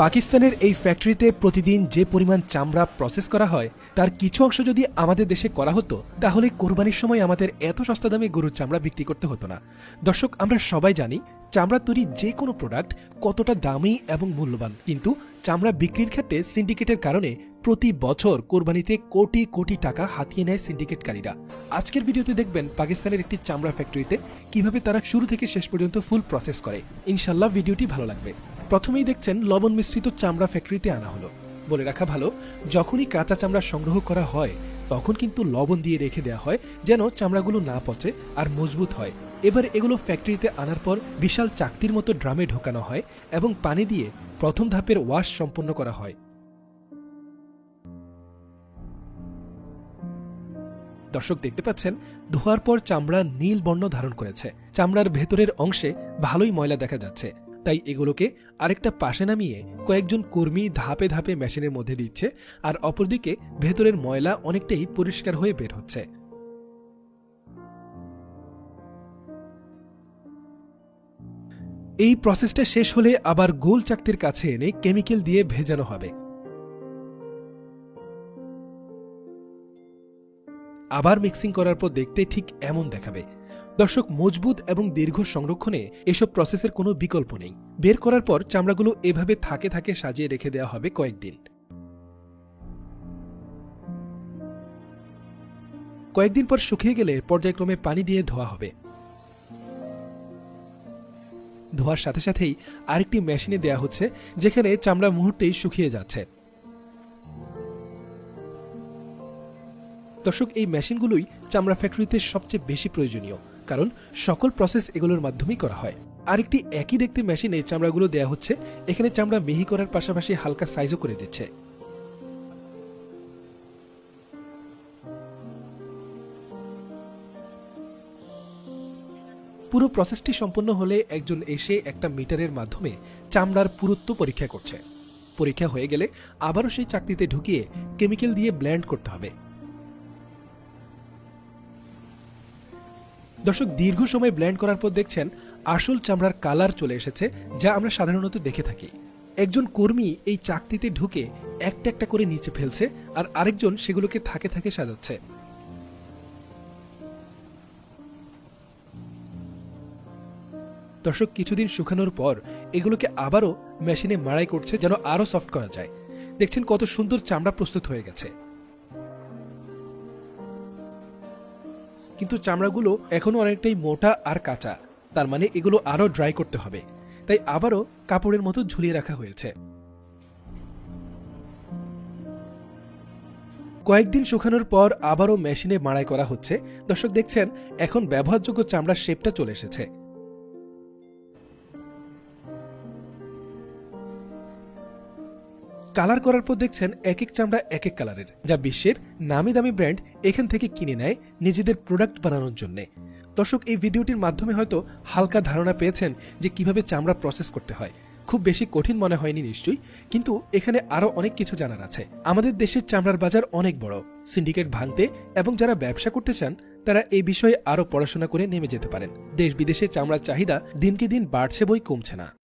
পাকিস্তানের এই ফ্যাক্টরিতে প্রতিদিন যে পরিমাণ চামড়া প্রসেস করা হয়, তার কিছু অংশ যদি আমাদের দেশে করা হতো, তাহলে কোরবানির সময় আমাদের এত সস্তা দামে গরুর চামড়া বিক্রি করতে হতো না। দর্শক, আমরা সবাই জানি, চামড়া তৈরি যে কোনো প্রোডাক্ট কতটা দামি এবং মূল্যবান। কিন্তু চামড়া বিক্রির ক্ষেত্রে সিন্ডিকেটের কারণে প্রতি বছর কোরবানিতে কোটি কোটি টাকা হাতিয়ে নেয় সিন্ডিকেটকারীরা আজকের ভিডিওতে দেখবেন পাকিস্তানের একটি চামড়া ফ্যাক্টরিতে কীভাবে তারা শুরু থেকে শেষ পর্যন্ত ফুল প্রসেস করে। ইনশাল্লাহ ভিডিওটি ভালো লাগবে। প্রথমেই দেখছেন লবণ মিশ্রিত চামড়া ফ্যাক্টরিতে আনা হলো। বলে রাখা ভালো, যখনই কাঁচা চামড়া সংগ্রহ করা হয়, তখন কিন্তু লবণ দিয়ে রেখে দেওয়া হয় যেন চামড়াগুলো না পচে আর মজবুত হয়। এবার এগুলো ফ্যাক্টরিতে আনার পর বিশাল চাকতির মতো ড্রামে ঢোকানো হয় এবং পানি দিয়ে প্রথম ধাপের ওয়াশ সম্পন্ন করা হয়। দর্শক দেখতে পাচ্ছেন, ধোয়ার পর চামড়া নীল বর্ণ ধারণ করেছে। চামড়ার ভেতরের অংশে ভালোই ময়লা দেখা যাচ্ছে। তাই এগুলোকে আরেকটা পাশে নামিয়ে কয়েকজন কর্মী ধাপে ধাপে মেশিনের মধ্যে দিচ্ছে আর অপরদিকে ভেতরের ময়লা অনেকটাই পরিষ্কার হয়ে বের হচ্ছে। এই প্রসেসটা শেষ হলে আবার গোল চাকতির কাছে এনে কেমিক্যাল দিয়ে ভেজানো হবে। আবার মিক্সিং করার পর দেখতে ঠিক এমন দেখাবে। দর্শক মজবুত এবং দীর্ঘ সংরক্ষণে এসব প্রসেসের কোনো বিকল্প নেই। বের করার পর চামড়াগুলো এভাবে থাকে থাকে সাজিয়ে রেখে দেওয়া হবে কয়েকদিন। কয়েকদিন পর শুকিয়ে গেলে পর্যায়ক্রমে পানি দিয়ে ধোয়া হবে। ধোয়ার সাথে সাথেই আরেকটি মেশিনে দেয়া হচ্ছে, যেখানে চামড়া মুহূর্তেই শুকিয়ে যাচ্ছে। দর্শক, এই মেশিনগুলোই চামড়া ফ্যাক্টরিতে সবচেয়ে বেশি প্রয়োজনীয়। কারণ সকল প্রসেস এগুলোর মাধ্যমেই করা হয়। আরেকটি একই দেখতে মেশিনে চামড়াগুলো দেয়া হচ্ছে, এখানে চামড়া মিহি করার পাশাপাশি হালকা সাইজও করে দিচ্ছে। পুরো প্রসেসটি সম্পন্ন হলে একজন এসে একটা মিটারের মাধ্যমে চামড়ার পুরুত্ব পরীক্ষা করছে। পরীক্ষা হয়ে গেলে আবারও সেই চাকতিতে ঢুকিয়ে কেমিক্যাল দিয়ে ব্ল্যান্ড করতে হবে। দর্শক, দীর্ঘ সময় ব্ল্যান্ড করার পর দেখছেন আসল চামড়ার কালার চলে এসেছে, যা আমরা সাধারণত দেখে থাকি। একজন কর্মী এই চাকতিতে ঢুকে একটা একটা করে নিচে ফেলছে আর আরেকজন সেগুলোকে থাকে থাকে সাজাচ্ছে। দর্শক, কিছুদিন শুকানোর পর এগুলোকে আবারও মেশিনে মাড়াই করছে যেন আরও সফট করা যায়। দেখছেন কত সুন্দর চামড়া প্রস্তুত হয়ে গেছে। কিন্তু চামড়াগুলো এখনও অনেকটাই মোটা আর কাঁচা। তার মানে এগুলো আরও ড্রাই করতে হবে। তাই আবারও কাপড়ের মতো ঝুলিয়ে রাখা হয়েছে। কয়েকদিন শুকানোর পর আবারও মেশিনে মাড়াই করা হচ্ছে। দর্শক দেখছেন, এখন ব্যবহারযোগ্য চামড়ার শেপটা চলে এসেছে। কালার করার পর দেখছেন এক এক চামড়া এক এক কালারের যা বিশ্বের নামি দামি ব্র্যান্ড এখান থেকে কিনে নেয় নিজেদের প্রোডাক্ট বানানোর জন্য। দর্শক, এই ভিডিওটির মাধ্যমে হয়তো হালকা ধারণা পেয়েছেন যে কীভাবে চামড়া প্রসেস করতে হয়। খুব বেশি কঠিন মনে হয়নি নিশ্চয়ই, কিন্তু এখানে আরও অনেক কিছু জানার আছে। আমাদের দেশের চামড়ার বাজার অনেক বড় সিন্ডিকেট ভাঙতে এবং যারা ব্যবসা করতে চান, তারা এই বিষয়ে আরও পড়াশোনা করে নেমে যেতে পারেন। দেশ বিদেশে চামড়ার চাহিদা দিনকে দিন বাড়ছে বই কমছে না।